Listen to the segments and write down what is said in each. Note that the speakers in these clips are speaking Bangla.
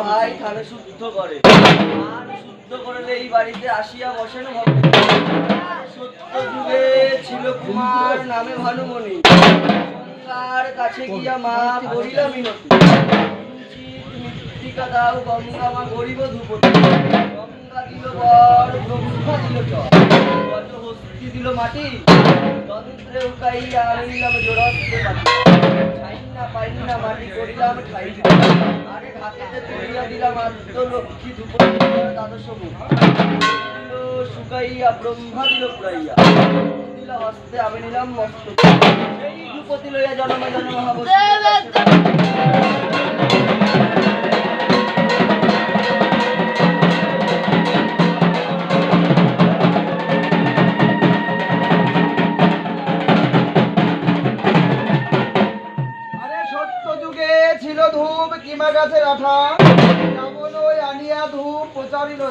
ভাই থানে শুদ্ধ করে। শুদ্ধ করলে এই বাড়িতে আসিয়া বসেন ভক্ত। সত্য যুগে ছিল কুমার নামে ভানুমণি। গঙ্গার কাছে গিয়া মা করিলা মিনতি মৃত্তিকা দাও, গঙ্গা মা গরিব গঙ্গা দিল বর, ব্রহ্মা দিল দিল মাটি যন্ত্রে উকাইয়া আনিলাম জোড়াস্তে পাটি ছাইনা না, মাটি করিলাম, খাই আরে ঢাকেতে তুলিয়া দিলাম আদ্য লক্ষ্মী দুপুর দ্বাদশ শুকাইয়া ব্রহ্মা দিল পুরাইয়া। আমি নিলাম মস্ত। সেই ধূপতি লইয়া জন্ম জন্ম মহাবস্ত কিমা গাছের আঠা। যেমন ওই আনিয়া ধূপ প্রচারিল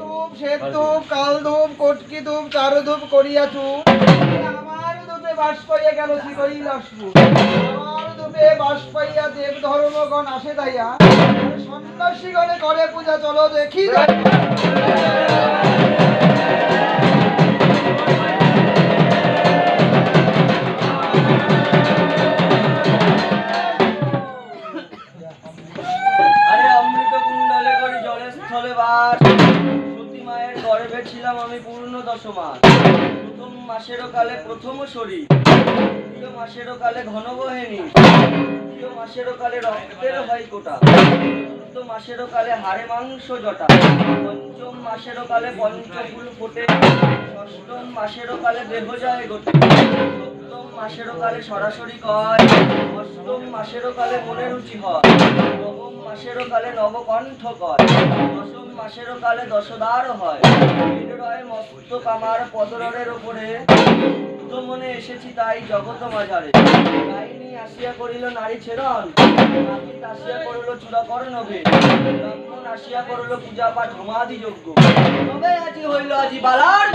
ধূপ শ্বেত ধূপ কাল ধূপ কটকি ধূপ চারু ধূপ করিয়াছু। আমার ধূপে বাস পাইয়া গেল আসবু আমার ধূপে বাস পাইয়া দেব ধর্মগণ আসে দাইয়া। সন্ন্যাসীগণে করে পূজা চলো দেখি। মাসেরও কালে প্রথম শরীর প্রিয় মাসেরও কালে ঘন বহেনি প্রিয় মাসেরও কালে রক্তের হয় কোটা চতুর্থ মাসেরও কালে হাড়ে মাংস জটা, পঞ্চম মাসেরও কালে পঞ্চফুল ফোটে ষষ্ঠম মাসেরও কালে দেহ যায় গোটে সপ্তম মাসেরও কালে সরাসরি কয়। অষ্টম মাসেরও কালে মনে রুচি হয়। নবম মাসেরও কালে নবকণ্ঠ কয়। দশম মাসেরও কালে দশদার হয়। হৃদয় মস্তক আমার পদরের ওপরে মনে এসেছি তাই জগত মাঝারে। আসিয়া করিল নারী ছেড়ন আসিয়া করিল চূড়াকর নবে ব্রাহ্মণ আসিয়া করিল পূজা পাঠ সমাধি যজ্ঞ। তবে আজি হইল আজি বালার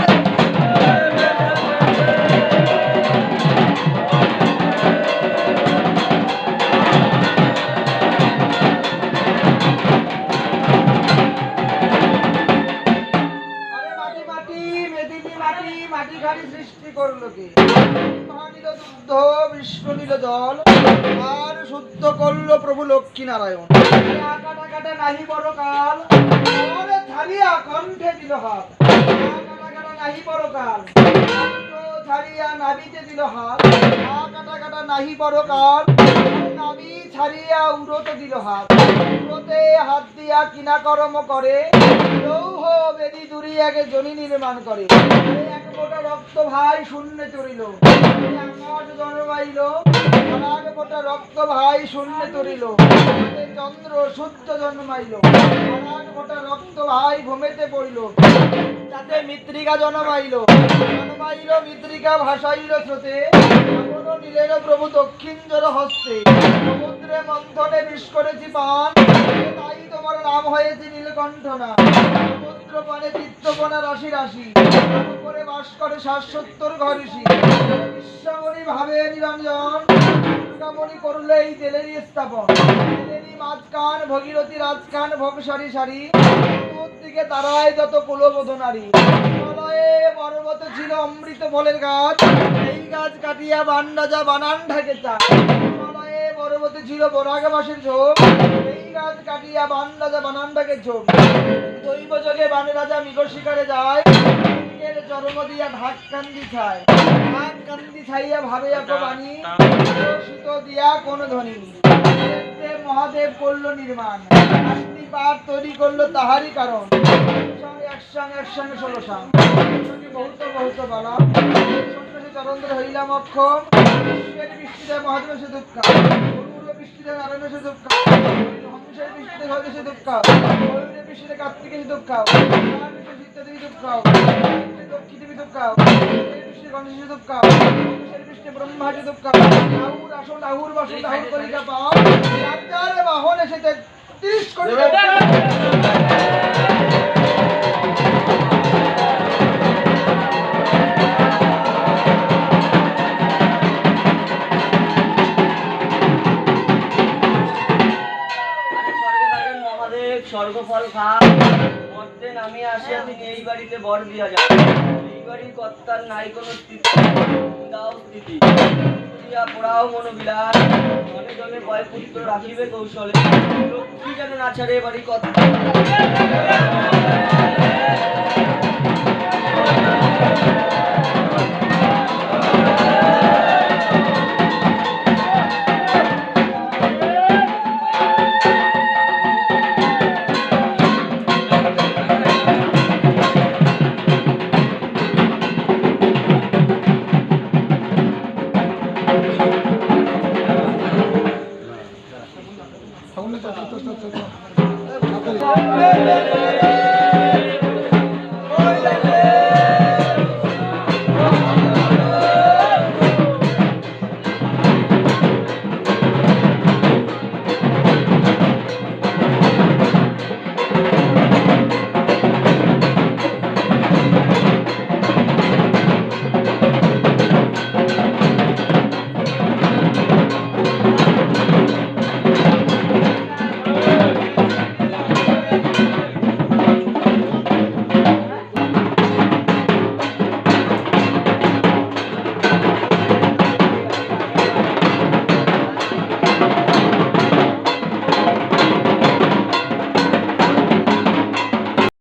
মাটি সৃষ্টি করল কে? দুগ্ধ বিষ্ণু নীল জল শুদ্ধ করল প্রভু লক্ষ্মী নারায়ণ কাটা কাটা নাহি বড় কাল ওরে কণ্ঠে দিল হাত। কাটা নাহি বড় কাল ছাড়িয়া নাবিতে দিল হাত। কাটা কাটা নাহি বড় কাল নাবি ছাড়িয়া উড়তে দিল হাত উড়তে হাত দিয়া কিনা কর্ম করে। লৌহ বেদি দূরি আগে জনি নির্মাণ করে। এক মোটা রক্ত ভাই শূন্য আকাশ জন্মাইল। এক মোটা রক্ত ভাই শূন্য এই চন্দ্র সূর্য জন্মাইল। এক মোটা রক্ত ভাই ভূমিতে পড়িল। তাতে মৃত্তিকা জন্মাইল। জন্মাইল মৃত্তিকা ভাসাইল স্রোতে। নীলের প্রভু দক্ষিণ জল হস্তে। সমুদ্রে মন্থনে বিষ করেছি পান। তাই তোমার নাম হয়েছে নীলকণ্ঠ না সমুদ্র পানে চিত্তপনা রাশি রাশি। করে বাস করে শাশ্বত্তর ঘরিষি। বিশ্বমণি ভাবে নিরঞ্জন। দুর্গামণি করলে এই তেলেরই স্থাপন। তেলেরই মাঝখান ভগীরথী রাজখান ভোগ সারি সারি। দিকে তারায় যত কুলবোধ নারী। ছিল অমৃত ফলের গাছ। গাছ কাটিয়া বানান ঢাকে পর্বতে ছিল ঝোপ। এই গাছ কাটিয়া বানান ঢাকে ঝোপ দৈব যোগে বান রাজা শিকারে যায়। দিয়া ঢাক কান্দি খায়। ঢাক কান্দি ছাইয়া ভাবে এক বাণী। শীত দিয়া কোন ধ্বনি। মহাদেব করল নির্মাণ। পাঠ তৈরি করল তাহারই কারণ। একসঙ্গে একসঙ্গে ষোলো সাং বহুত বহুত বালা। চরন্দ্র হইলাম অক্ষম। বৃষ্টিতে মহাদেব সে দুঃখ। বৃষ্টিতে নারায়ণ সে দুঃখ। হংসের বৃষ্টিতে হয়তো সে দুঃখ। কৃষ্ণে কার্তিকে দুধ খাও আর কৃষ্ণে ইত্যাদি খাও দক্ষী দেবী খাও কৃষ্ণে গণেশ ব্রহ্মা কলিকা পাও চার চার বাহন এসেছে তিরিশ কোটি স্বর্গফল খা মর্তে নামিয়ে আসিয়া তিনি এই বাড়িতে বর দিয়া যান এই বাড়ির কর্তার নাই কোনো স্থিতি দাও স্থিতি দিয়া পোড়াও মনোবিলাস। মনে জনে ভয় পুত্র রাখিবে কৌশলে। লক্ষ্মী যেন না ছাড়ে এ বাড়ি কর্তা। Thank you.